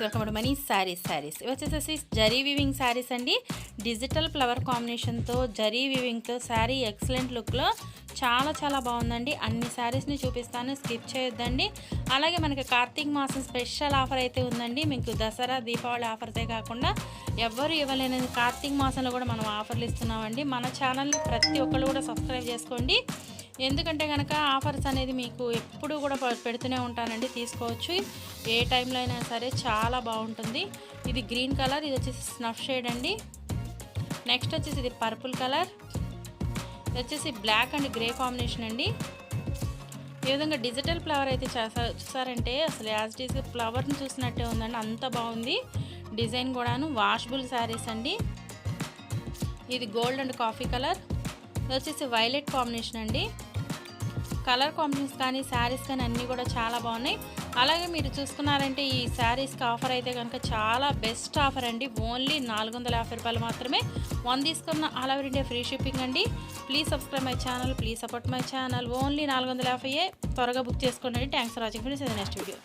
Friends welcome to money saris saris ఇవి వచ్చేసేసి zari weaving saris అండి. డిజిటల్ ఫ్లవర్ కాంబినేషన్తో జరీ వివింగ్తో శారీ ఎక్సలెంట్ లుక్లో చాలా చాలా బాగుందండి. అన్ని శారీస్ని చూపిస్తాను స్కిప్ చేయొద్దండి. అలాగే మనకి కార్తీక మాసం స్పెషల్ ఆఫర్ అయితే ఉందండి. మీకు దసరా దీపావళి ఆఫర్సే కాకుండా ఎవ్వరు ఇవ్వలేని కార్తీక మాసంలో కూడా మనం ఆఫర్లు ఇస్తున్నామండి. మన ఛానల్ని ప్రతి ఒక్కళ్ళు కూడా సబ్స్క్రైబ్ చేసుకోండి. ఎందుకంటే కనుక ఆఫర్స్ అనేది మీకు ఎప్పుడు కూడా పెడుతూనే ఉంటానండి తీసుకోవచ్చు. ఏ టైంలో అయినా సరే చాలా బాగుంటుంది. ఇది గ్రీన్ కలర్ ఇది వచ్చేసి స్నఫ్ షేడ్ అండి. నెక్స్ట్ వచ్చేసి ఇది పర్పుల్ కలర్. ఇది వచ్చేసి బ్లాక్ అండ్ గ్రే కాంబినేషన్ అండి. ఈ విధంగా డిజిటల్ ఫ్లవర్ అయితే చేసా- చూసారంటే అసలు యాజ్ ఇట్ ఈస్ ఫ్లవర్ని చూసినట్టే ఉందండి. అంత బాగుంది. డిజైన్ కూడాను వాషబుల్ శారీస్ అండి. ఇది గోల్డ్ అండ్ కాఫీ కలర్. ఇది వచ్చేసి వైలెట్ కాంబినేషన్ అండి. కలర్ కాంబినేషన్స్ కానీ శారీస్ కానీ అన్నీ కూడా చాలా బాగున్నాయి. అలాగే మీరు చూసుకున్నారంటే ఈ శారీస్కి ఆఫర్ అయితే కనుక చాలా బెస్ట్ ఆఫర్ అండి. ఓన్లీ నాలుగు వందల యాభై రూపాయలు మాత్రమే. వన్ తీసుకున్న all over India free shipping అండి. Please subscribe my channel please support my channel only నాలుగు వందల యాభై త్వరగా బుక్ చేసుకోండి. Thanks for watching friends next video